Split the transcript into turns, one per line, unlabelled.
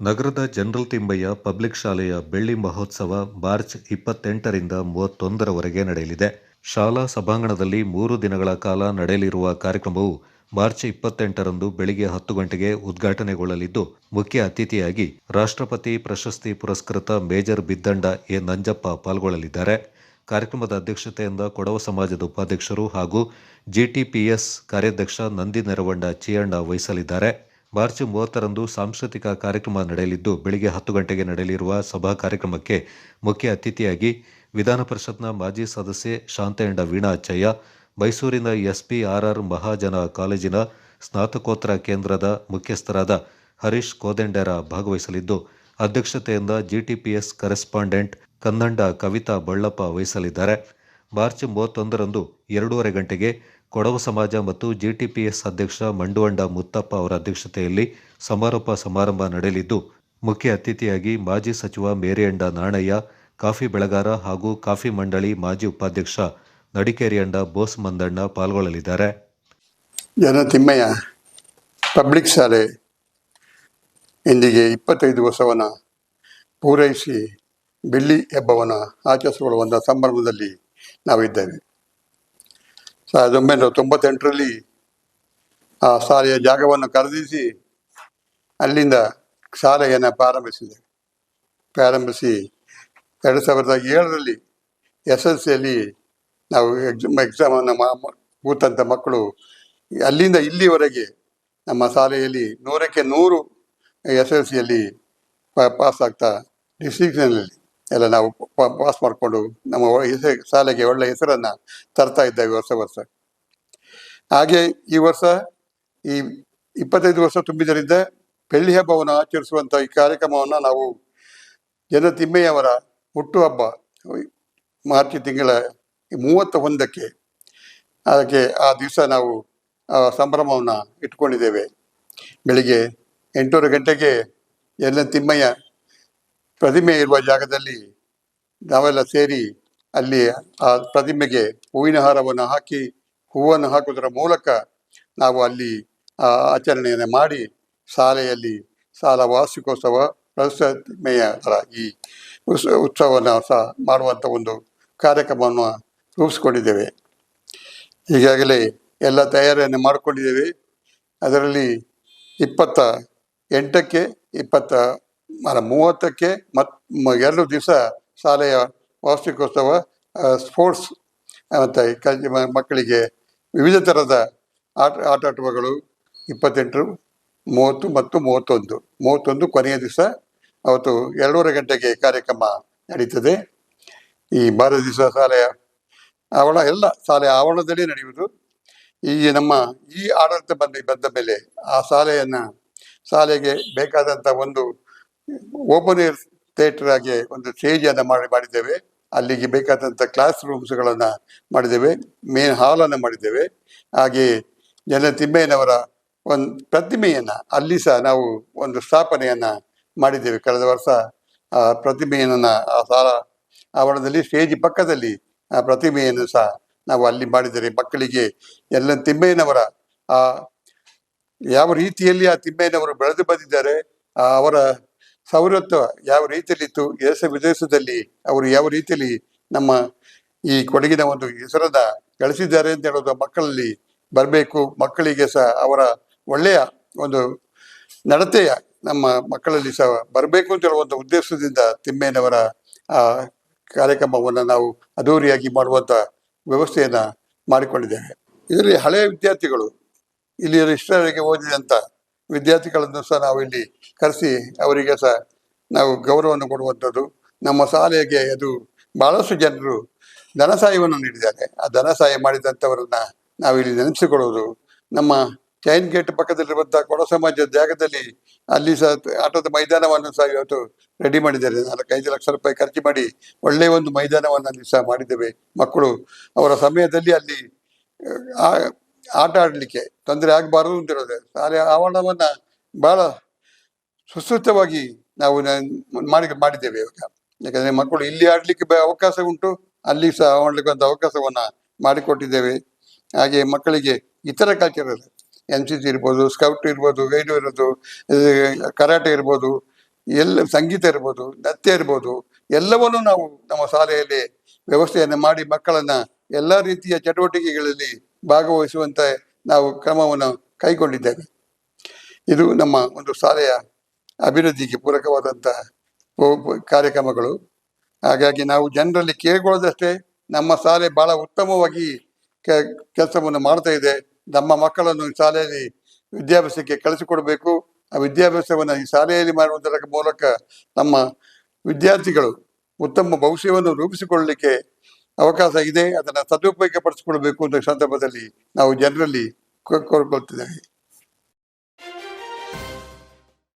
ನಗರದ general ತಿಂಬಯ್ಯ public ಶಾಲೆಯ ಬೆಳ್ಳಿ ಮಹೋತ್ಸವ ಮಾರ್ಚ್ ಇಪ್ಪತ್ತೆಂಟರಿಂದ ಮೂವತ್ತೊಂದರವರೆಗೆ ನಡೆಯಲಿದೆ. ಶಾಲಾ ಸಭಾಂಗಣದಲ್ಲಿ ಮೂರು ದಿನಗಳ ಕಾಲ ನಡೆಯಲಿರುವ ಕಾರ್ಯಕ್ರಮವು ಮಾರ್ಚ್ ಇಪ್ಪತ್ತೆಂಟರಂದು ಬೆಳಿಗ್ಗೆ ಹತ್ತು ಗಂಟೆಗೆ ಉದ್ಘಾಟನೆಗೊಳ್ಳಲಿದ್ದು, ಮುಖ್ಯ ಅತಿಥಿಯಾಗಿ ರಾಷ್ಟ್ರಪತಿ ಪ್ರಶಸ್ತಿ ಪುರಸ್ಕೃತ ಮೇಜರ್ ಬಿದ್ದಂಡ ಎ. ನಂಜಪ್ಪ ಪಾಲ್ಗೊಳ್ಳಲಿದ್ದಾರೆ. ಕಾರ್ಯಕ್ರಮದ ಅಧ್ಯಕ್ಷತೆಯಿಂದ ಕೊಡವ ಸಮಾಜದ ಉಪಾಧ್ಯಕ್ಷರು ಹಾಗೂ ಜಿಟಿಪಿಎಸ್ ಕಾರ್ಯಾಧ್ಯಕ್ಷ ನಂದಿ ನೆರವಂಡ ಚಿಯಣ್ಣ ವಹಿಸಲಿದ್ದಾರೆ. ಮಾರ್ಚ್ ಮೂವತ್ತರಂದು ಸಾಂಸ್ಕೃತಿಕ ಕಾರ್ಯಕ್ರಮ ನಡೆಯಲಿದ್ದು, ಬೆಳಿಗ್ಗೆ ಹತ್ತು ಗಂಟೆಗೆ ನಡೆಯಲಿರುವ ಸಭಾ ಕಾರ್ಯಕ್ರಮಕ್ಕೆ ಮುಖ್ಯ ಅತಿಥಿಯಾಗಿ ವಿಧಾನ ಪರಿಷತ್ನ ಮಾಜಿ ಸದಸ್ಯೆ ಶಾಂತಯಂಡ ವೀಣಾ ಅಚ್ಚಯ್ಯ ಮೈಸೂರಿನ ಎಸ್ಪಿಆರ್ಆರ್ ಮಹಾಜನ ಕಾಲೇಜಿನ ಸ್ನಾತಕೋತ್ತರ ಕೇಂದ್ರದ ಮುಖ್ಯಸ್ಥರಾದ ಹರೀಶ್ ಕೋದೆಂಡರ ಭಾಗವಹಿಸಲಿದ್ದು, ಅಧ್ಯಕ್ಷತೆಯಿಂದ ಜಿಟಿಪಿಎಸ್ ಕರೆಸ್ಪಾಂಡೆಂಟ್ ಕನ್ನಂಡ ಕವಿತಾ ಬಳ್ಳಪ್ಪ ವಹಿಸಲಿದ್ದಾರೆ. ಮಾರ್ಚ್ ಮೂವತ್ತೊಂದರಂದು ಎರಡೂವರೆ ಗಂಟೆಗೆ ಕೊಡವು ಸಮಾಜ ಮತ್ತು ಜಿಟಿಪಿಎಸ್ ಅಧ್ಯಕ್ಷ ಮಂಡುವಂಡ ಮುತ್ತಪ್ಪ ಅವರ ಅಧ್ಯಕ್ಷತೆಯಲ್ಲಿ ಸಮಾರೋಪ ಸಮಾರಂಭ ನಡೆಯಲಿದ್ದು, ಮುಖ್ಯ ಅತಿಥಿಯಾಗಿ ಮಾಜಿ ಸಚಿವ ಮೇರಿಯಂಡ ನಾಣಯ್ಯ, ಕಾಫಿ ಬೆಳೆಗಾರ ಹಾಗೂ ಕಾಫಿ ಮಂಡಳಿ ಮಾಜಿ ಉಪಾಧ್ಯಕ್ಷ ನಡಿಕೇರಿಯಂಡ ಬೋಸ್ ಮಂದಣ್ಣ ಪಾಲ್ಗೊಳ್ಳಲಿದ್ದಾರೆ.
ಜನ ತಿಮ್ಮಯ್ಯ, ಪಬ್ಲಿಕ್ ಶಾಲೆ ಇಂದಿಗೆ ಇಪ್ಪತ್ತೈದು ವರ್ಷವನ್ನು ಪೂರೈಸಿ ಬೆಳ್ಳಿ ಹಬ್ಬವನ್ನು ಆಚರಿಸಿಕೊಳ್ಳುವಂಥ ಸಂಭ್ರಮದಲ್ಲಿ ನಾವಿದ್ದೇವೆ. ಸಾವಿರದ ಒಂಬೈನೂರ ತೊಂಬತ್ತೆಂಟರಲ್ಲಿ ಆ ಶಾಲೆಯ ಜಾಗವನ್ನು ಖರೀದಿಸಿ ಅಲ್ಲಿಂದ ಶಾಲೆಯನ್ನು ಪ್ರಾರಂಭಿಸಿದೆ. ಪ್ರಾರಂಭಿಸಿ ಎರಡು ಸಾವಿರದ ಏಳರಲ್ಲಿ ಎಸ್ ಎಲ್ ಸಿಯಲ್ಲಿ ನಾವು ಎಕ್ಸಾಮ್, ಎಕ್ಸಾಮನ್ನು ಮಾ ಕೂತಂಥ ಮಕ್ಕಳು ಅಲ್ಲಿಂದ ಇಲ್ಲಿವರೆಗೆ ನಮ್ಮ ಶಾಲೆಯಲ್ಲಿ ನೂರಕ್ಕೆ ನೂರು ಎಸ್ ಎಲ್ ಸಿಯಲ್ಲಿ ಪಾಸ್ ಆಗ್ತಾ ಡಿಸ್ಟಿಂಕ್ಷನಲ್ಲಿ ಎಲ್ಲ ನಾವು ಪಾಸ್ ಮಾಡಿಕೊಂಡು ನಮ್ಮ ಶಾಲೆಗೆ ಒಳ್ಳೆಯ ಹೆಸರನ್ನು ತರ್ತಾ ಇದ್ದೇವೆ ವರ್ಷ ವರ್ಷ. ಹಾಗೆ ಈ ವರ್ಷ, ಈ ಇಪ್ಪತ್ತೈದು ವರ್ಷ ತುಂಬಿದರಿಂದ ಬೆಳ್ಳಿ ಹಬ್ಬವನ್ನು ಆಚರಿಸುವಂಥ ಈ ಕಾರ್ಯಕ್ರಮವನ್ನು ನಾವು ಜನ ತಿಮ್ಮಯ್ಯವರ ಹುಟ್ಟುಹಬ್ಬ ಮಾರ್ಚ್ ತಿಂಗಳ ಮೂವತ್ತ ಒಂದಕ್ಕೆ ಅದಕ್ಕೆ ಆ ದಿವಸ ನಾವು ಸಂಭ್ರಮವನ್ನು ಇಟ್ಕೊಂಡಿದ್ದೇವೆ ಬೆಳಿಗ್ಗೆ ಎಂಟೂವರೆ ಗಂಟೆಗೆ ಎಲ್ಲ ತಿಮ್ಮಯ್ಯ ಪ್ರತಿಮೆ ಇರುವ ಜಾಗದಲ್ಲಿ ನಾವೆಲ್ಲ ಸೇರಿ ಅಲ್ಲಿ ಆ ಪ್ರತಿಮೆಗೆ ಹೂವಿನ ಹಾರವನ್ನು ಹಾಕಿ, ಹೂವನ್ನು ಹಾಕುವುದರ ಮೂಲಕ ನಾವು ಅಲ್ಲಿ ಆಚರಣೆಯನ್ನು ಮಾಡಿ ಶಾಲೆಯಲ್ಲಿ ಶಾಲಾ ವಾರ್ಷಿಕೋತ್ಸವ, ಪ್ರತಿಮೆಯ ಈ ಉತ್ಸ ಉತ್ಸವವನ್ನು ಸಹ ಮಾಡುವಂಥ ಒಂದು ಕಾರ್ಯಕ್ರಮವನ್ನು ರೂಪಿಸ್ಕೊಂಡಿದ್ದೇವೆ. ಈಗಾಗಲೇ ಎಲ್ಲ ತಯಾರಿಯನ್ನು ಮಾಡಿಕೊಂಡಿದ್ದೇವೆ. ಅದರಲ್ಲಿ ಇಪ್ಪತ್ತ ಎಂಟಕ್ಕೆ ಇಪ್ಪತ್ತ ಮೂವತ್ತಕ್ಕೆ ಮತ್ ಎರಡು ದಿವಸ ಶಾಲೆಯ ವಾರ್ಷಿಕೋತ್ಸವ ಸ್ಪೋರ್ಟ್ಸ್ ಮತ್ತು ಮಕ್ಕಳಿಗೆ ವಿವಿಧ ಥರದ ಆಟ, ಆಟಾಟಗಳು ಇಪ್ಪತ್ತೆಂಟು, ಮೂವತ್ತು ಮತ್ತು ಮೂವತ್ತೊಂದು. ಮೂವತ್ತೊಂದು ಕೊನೆಯ ದಿವಸ ಅವತ್ತು ಎರಡೂವರೆ ಗಂಟೆಗೆ ಕಾರ್ಯಕ್ರಮ ನಡೀತದೆ. ಈ ಬಾರ ದಿವಸ ಶಾಲೆಯ ಆವರಣ, ಎಲ್ಲ ಶಾಲೆಯ ಆವರಣದಲ್ಲಿ ನಡೆಯುವುದು. ಈ ನಮ್ಮ ಈ ಆಡಳಿತ ಬಂದ ಬಂದ ಮೇಲೆ ಆ ಶಾಲೆಯನ್ನು, ಶಾಲೆಗೆ ಬೇಕಾದಂಥ ಒಂದು ಓಪನ್ ಏರ್ ಥಿಯೇಟರ್ ಆಗಿ ಒಂದು ಸ್ಟೇಜ್ ಅನ್ನು ಮಾಡಿ ಮಾಡಿದ್ದೇವೆ. ಅಲ್ಲಿಗೆ ಬೇಕಾದಂಥ ಕ್ಲಾಸ್ ರೂಮ್ಸ್ಗಳನ್ನು ಮಾಡಿದ್ದೇವೆ. ಮೇನ್ ಹಾಲನ್ನು ಮಾಡಿದ್ದೇವೆ. ಹಾಗೆ ಜನ ತಿಮ್ಮಯ್ಯನವರ ಒಂದು ಪ್ರತಿಮೆಯನ್ನು ಅಲ್ಲಿ ಸಹ ನಾವು ಒಂದು ಸ್ಥಾಪನೆಯನ್ನು ಮಾಡಿದ್ದೇವೆ. ಕಳೆದ ವರ್ಷ ಆ ಪ್ರತಿಮೆಯನ್ನು ಆ ಸಾಲ ಆವರಣದಲ್ಲಿ ಸ್ಟೇಜ್ ಪಕ್ಕದಲ್ಲಿ ಆ ಪ್ರತಿಮೆಯನ್ನು ಸಹ ನಾವು ಅಲ್ಲಿ ಮಾಡಿದರೆ ಮಕ್ಕಳಿಗೆ ಎಲ್ಲ ತಿಮ್ಮಯ್ಯನವರ ಆ ಯಾವ ರೀತಿಯಲ್ಲಿ ಆ ತಿಮ್ಮಯ್ಯನವರು ಬೆಳೆದು ಬಂದಿದ್ದಾರೆ ಅವರ ಸೌರತ್ವ ಯಾವ ರೀತಿಯಲ್ಲಿತ್ತು ದೇಶ ವಿದೇಶದಲ್ಲಿ ಅವರು ಯಾವ ರೀತಿಯಲ್ಲಿ ನಮ್ಮ ಈ ಕೊಡಗಿನ ಒಂದು ಹೆಸರದ ಗಳಿಸಿದ್ದಾರೆ ಅಂತ ಹೇಳೋದು ಮಕ್ಕಳಲ್ಲಿ ಬರಬೇಕು. ಮಕ್ಕಳಿಗೆ ಸಹ ಅವರ ಒಳ್ಳೆಯ ಒಂದು ನಡತೆಯ ನಮ್ಮ ಮಕ್ಕಳಲ್ಲಿ ಸಹ ಬರಬೇಕು ಅಂತ ಹೇಳುವ ಒಂದು ಉದ್ದೇಶದಿಂದ ತಿಮ್ಮೇನವರ ಆ ಕಾರ್ಯಕ್ರಮವನ್ನು ನಾವು ಅದ್ದೂರಿಯಾಗಿ ಮಾಡುವಂತ ವ್ಯವಸ್ಥೆಯನ್ನ ಮಾಡಿಕೊಂಡಿದ್ದೇವೆ. ಇದರಲ್ಲಿ ಹಳೆಯ ವಿದ್ಯಾರ್ಥಿಗಳು ಇಲ್ಲಿ ಇಷ್ಟರವರೆಗೆ ಓದಿದಂಥ ವಿದ್ಯಾರ್ಥಿಗಳನ್ನು ಸಹ ನಾವು ಇಲ್ಲಿ ಕರೆಸಿ ಅವರಿಗೆ ಸಹ ನಾವು ಗೌರವವನ್ನು ಕೊಡುವಂಥದ್ದು. ನಮ್ಮ ಶಾಲೆಗೆ ಅದು ಬಹಳಷ್ಟು ಜನರು ಧನ ಸಹಾಯವನ್ನು ನೀಡಿದ್ದಾರೆ. ಆ ಧನ ಸಹಾಯ ಮಾಡಿದಂಥವರನ್ನ ನಾವು ಇಲ್ಲಿ ನೆನೆಸಿಕೊಳ್ಳುವುದು ನಮ್ಮ ಚೈನ್ ಗೇಟ್ ಪಕ್ಕದಲ್ಲಿರುವಂತಹ ಕೊಡ ಸಮಾಜದ ಜಾಗದಲ್ಲಿ ಅಲ್ಲಿ ಸಹ ಆಟದ ಮೈದಾನವನ್ನು ಸಹ ಇವತ್ತು ರೆಡಿ ಮಾಡಿದ್ದಾರೆ. ನಾಲ್ಕೈದು ಲಕ್ಷ ರೂಪಾಯಿ ಖರ್ಚು ಮಾಡಿ ಒಳ್ಳೆಯ ಒಂದು ಮೈದಾನವನ್ನು ಅಲ್ಲಿ ಸಹ ಮಾಡಿದ್ದೇವೆ. ಮಕ್ಕಳು ಅವರ ಸಮಯದಲ್ಲಿ ಅಲ್ಲಿ ಆಟ ಆಡಲಿಕ್ಕೆ ತೊಂದರೆ ಆಗಬಾರದು ಅಂತ ಹೇಳೋದು ಶಾಲೆಯ ಆವರಣವನ್ನ ಬಹಳ ಸುಸೂತ್ರವಾಗಿ ನಾವು ಮಾಡಿ, ಮಾಡಿದ್ದೇವೆ ಇವಾಗ. ಯಾಕಂದ್ರೆ ಮಕ್ಕಳು ಇಲ್ಲಿ ಆಡ್ಲಿಕ್ಕೆ ಅವಕಾಶ ಉಂಟು, ಅಲ್ಲಿ ಸಹ ಆಡ್ಲಿಕ್ಕೆ ಒಂದು ಅವಕಾಶವನ್ನ ಮಾಡಿಕೊಟ್ಟಿದ್ದೇವೆ. ಹಾಗೆ ಮಕ್ಕಳಿಗೆ ಇತರ ಕಲ್ಚರಲ್ ಎನ್ ಸಿ ಸಿ ಇರ್ಬೋದು ಸ್ಕೌಟ್ ಇರ್ಬೋದು ಗೈಡು ಇರೋದು ಕರಾಟೆ ಇರ್ಬೋದು, ಎಲ್ಲ ಸಂಗೀತ ಇರ್ಬೋದು, ನೃತ್ಯ ಇರ್ಬೋದು, ಎಲ್ಲವನ್ನೂ ನಾವು ನಮ್ಮ ಶಾಲೆಯಲ್ಲಿ ವ್ಯವಸ್ಥೆಯನ್ನು ಮಾಡಿ ಮಕ್ಕಳನ್ನ ಎಲ್ಲ ರೀತಿಯ ಚಟುವಟಿಕೆಗಳಲ್ಲಿ ಭಾಗವಹಿಸುವಂತೆ ನಾವು ಕ್ರಮವನ್ನು ಕೈಗೊಂಡಿದ್ದೇವೆ. ಇದು ನಮ್ಮ ಒಂದು ಶಾಲೆಯ ಅಭಿವೃದ್ಧಿಗೆ ಪೂರಕವಾದಂತಹ ಕಾರ್ಯಕ್ರಮಗಳು. ಹಾಗಾಗಿ ನಾವು ಜನರಲ್ಲಿ ಕೇಳ್ಕೊಳ್ಳೋದಷ್ಟೇ ನಮ್ಮ ಶಾಲೆ ಬಹಳ ಉತ್ತಮವಾಗಿ ಕೆಲಸವನ್ನು ಮಾಡ್ತಾ ಇದೆ. ನಮ್ಮ ಮಕ್ಕಳನ್ನು ಶಾಲೆಯಲ್ಲಿ ವಿದ್ಯಾಭ್ಯಾಸಕ್ಕೆ ಕಳಿಸಿಕೊಡಬೇಕು. ಆ ವಿದ್ಯಾಭ್ಯಾಸವನ್ನು ಈ ಶಾಲೆಯಲ್ಲಿ ಮಾಡುವುದರ ಮೂಲಕ ನಮ್ಮ ವಿದ್ಯಾರ್ಥಿಗಳು ಉತ್ತಮ ಭವಿಷ್ಯವನ್ನು ರೂಪಿಸಿಕೊಳ್ಳಲಿಕ್ಕೆ ಅವಕಾಶ ಇದೆ ಅದನ್ನು ಸದುಪಯೋಗ ಪಡಿಸ್ಕೊಳ್ಬೇಕು ಅಂತ ಸಂದರ್ಭದಲ್ಲಿ ನಾವು ಜನರಲ್ಲಿ ಕೋರ್ಕೊಳ್ತಿದ್ದೇವೆ.